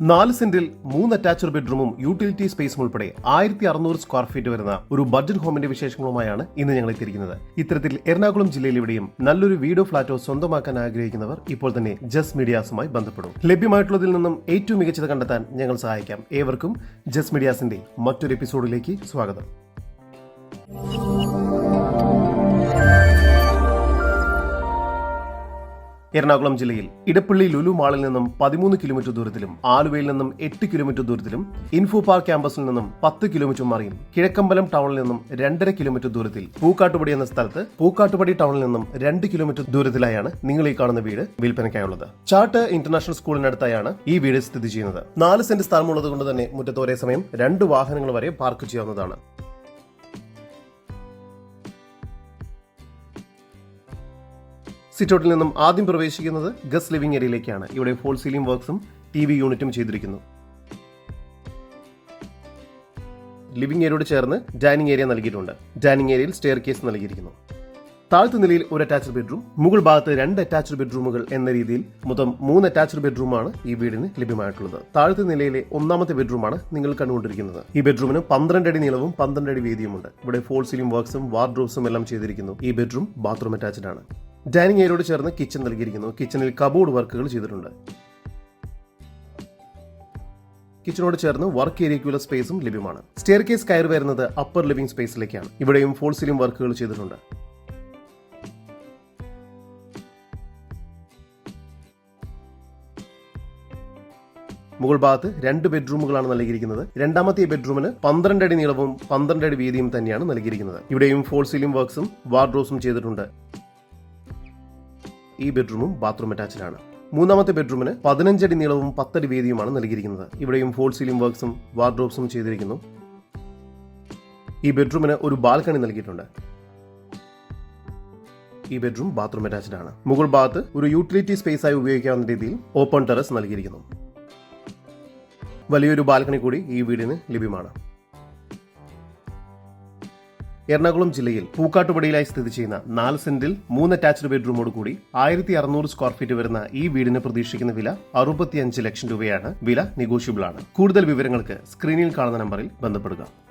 നാല് സെന്റിൽ മൂന്ന് അറ്റാച്ച്ഡ് ബെഡ്റൂമും യൂട്ടിലിറ്റി സ്പേസും ഉൾപ്പെടെ ആയിരത്തി അറുന്നൂറ് സ്ക്വയർ ഫീറ്റ് വരുന്ന ഒരു ബഡ്ജറ്റ് ഹോമിന്റെ വിശേഷങ്ങളുമായാണ് ഇന്ന് ഞങ്ങൾ എത്തിയിരിക്കുന്നത്. ഇത്തരത്തിൽ എറണാകുളം ജില്ലയിൽ ഇവിടെയും നല്ലൊരു വീടോ ഫ്ളാറ്റോ സ്വന്തമാക്കാൻ ആഗ്രഹിക്കുന്നവർ ഇപ്പോൾ തന്നെ ജസ് മീഡിയാസുമായി ബന്ധപ്പെടും. ലഭ്യമായിട്ടുള്ളതിൽ നിന്നും ഏറ്റവും മികച്ചത് കണ്ടെത്താൻ ഞങ്ങൾ സഹായിക്കാം. ഏവർക്കും ജസ് മീഡിയാസിന്റെ മറ്റൊരു എപ്പിസോഡിലേക്ക് സ്വാഗതം. എറണാകുളം ജില്ലയിൽ ഇടപ്പള്ളി ലുലു മാളിൽ നിന്നും പതിമൂന്ന് കിലോമീറ്റർ ദൂരത്തിലും ആലുവയിൽ നിന്നും എട്ട് കിലോമീറ്റർ ദൂരത്തിലും ഇൻഫോ പാർക്ക് ക്യാമ്പസിൽ നിന്നും പത്ത് കിലോമീറ്റർ മാറിയും കിഴക്കമ്പലം ടൗണിൽ നിന്നും രണ്ടര കിലോമീറ്റർ ദൂരത്തിൽ പൂക്കാട്ടുപടി എന്ന സ്ഥലത്ത് പൂക്കാട്ടുപടി ടൗണിൽ നിന്നും രണ്ട് കിലോമീറ്റർ ദൂരത്തിലായാണ് നിങ്ങൾ ഈ കാണുന്ന വീട് വിൽപ്പനയ്ക്കായുള്ളത്. ചാട്ട് ഇന്റർനാഷണൽ സ്കൂളിനടുത്തായാണ് ഈ വീട് സ്ഥിതി ചെയ്യുന്നത്. നാല് സെന്റ് സ്ഥലമുള്ളത് കൊണ്ട് തന്നെ മുറ്റത്ത് ഒരേ സമയം രണ്ട് വാഹനങ്ങൾ വരെ പാർക്ക് ചെയ്യാവുന്നതാണ്. സിറ്റൗട്ടിൽ നിന്നും ആദ്യം പ്രവേശിക്കുന്നത് ഗസ് ലിവിംഗ് ഏരിയയിലേക്കാണ്. ഇവിടെ ഫോൾ സീലിംഗ് വർക്ക്സും ടി വി യൂണിറ്റും ചെയ്തിരിക്കുന്നു. ലിവിംഗ് ഏരിയോട് ചേർന്ന് ഡൈനിങ് ഏരിയ നൽകിയിട്ടുണ്ട്. ഡൈനിങ് ഏരിയയിൽ സ്റ്റെയർ കേസ് നൽകിയിരിക്കുന്നു. താഴത്തെ നിലയിൽ ഒരു അറ്റാച്ച്ഡ് ബെഡ്റൂം മുകൾ ഭാഗത്ത് രണ്ട് അറ്റാച്ച്ഡ് ബെഡ്റൂമുകൾ എന്ന രീതിയിൽ മൊത്തം മൂന്ന് അറ്റാച്ച്ഡ് ബെഡ്റൂമാണ് ഈ വീടിന് ലഭ്യമായിട്ടുള്ളത്. താഴത്തെ നിലയിലെ ഒന്നാമത്തെ ബെഡ്റൂമാണ് നിങ്ങൾ കണ്ടുകൊണ്ടിരിക്കുന്നത്. ഈ ബെഡ്റൂമിന് പന്ത്രണ്ട് അടി നീളവും പന്ത്രണ്ട് അടി വീതിയുമുണ്ട്. ഇവിടെ ഫോൾ സീലിംഗ് വർക്ക്സും വാർഡ്രോബ്സും എല്ലാം ചെയ്തിരിക്കുന്നു. ഈ ബെഡ്റൂം ബാത്റൂം അറ്റാച്ച്ഡ് ആണ്. ഡൈനിങ് ഏരിയയോട് ചേർന്ന് കിച്ചൺ നൽകിയിരിക്കുന്നു. കിച്ചണിൽ കബോർഡ് വർക്കുകൾ ചെയ്തിട്ടുണ്ട്. കിച്ചണോട് ചേർന്ന് വർക്ക് ഏരിയയ്ക്കുള്ള സ്പേസും ലഭ്യമാണ്. സ്റ്റെയർ കേസ് കയറി വരുന്നത് അപ്പർ ലിവിംഗ് സ്പേസിലേക്കാണ് ഇവിടെയും ഫോൾ സീലിംഗ് വർക്കുകൾ ചെയ്തിട്ടുണ്ട്. മുകൾ ഭാഗത്ത് രണ്ട് ബെഡ്റൂമുകളാണ് നൽകിയിരിക്കുന്നത്. രണ്ടാമത്തെ ബെഡ്റൂമിന് പന്ത്രണ്ട് അടി നീളവും പന്ത്രണ്ട് അടി വീതിയും തന്നെയാണ് നൽകിയിരിക്കുന്നത്. ഇവിടെയും ഫോൾ സീലിംഗ് വർക്ക്സും വാർഡ്രോസും ചെയ്തിട്ടുണ്ട്. ഈ ബെഡ്റൂമും ബാത്റൂം അറ്റാച്ചിലാണ് മൂന്നാമത്തെ ബെഡ്റൂമിന് പതിനഞ്ചടി നീളവും പത്തടി വീതിയുമാണ് നൽകിയിരിക്കുന്നത്. ഇവിടെയും ഫോൾ സീലിംഗ് വർക്ക്സും വാർഡ്രോബ്സും ചെയ്തിരിക്കുന്നു. ഈ ബെഡ്റൂമിന് ഒരു ബാൽക്കണി നൽകിയിട്ടുണ്ട്. ഈ ബെഡ്റൂം ബാത്റൂം അറ്റാച്ച്ഡ് ആണ് മുകൾ ഭാഗത്ത് ഒരു യൂട്ടിലിറ്റി സ്പേസ് ആയി ഉപയോഗിക്കാവുന്ന രീതിയിൽ ഓപ്പൺ ടെറസ് നൽകിയിരിക്കുന്നു. വലിയൊരു ബാൽക്കണി കൂടി ഈ വീടിന് ലഭ്യമാണ്. എറണാകുളം ജില്ലയിൽ പൂക്കാട്ടുപടിയിലായി സ്ഥിതി ചെയ്യുന്ന നാല് സെന്റിൽ മൂന്ന് അറ്റാച്ച്ഡ് ബെഡ്റൂമോട് കൂടി ആയിരത്തി അറുന്നൂറ് സ്ക്വയർ ഫീറ്റ് വരുന്ന ഈ വീടിന് പ്രതീക്ഷിക്കുന്ന വില അറുപത്തിയഞ്ച് ലക്ഷം രൂപയാണ്. വില നെഗോഷ്യബിൾ ആണ്. കൂടുതൽ വിവരങ്ങൾക്ക് സ്ക്രീനിൽ കാണുന്ന നമ്പറിൽ ബന്ധപ്പെടുക.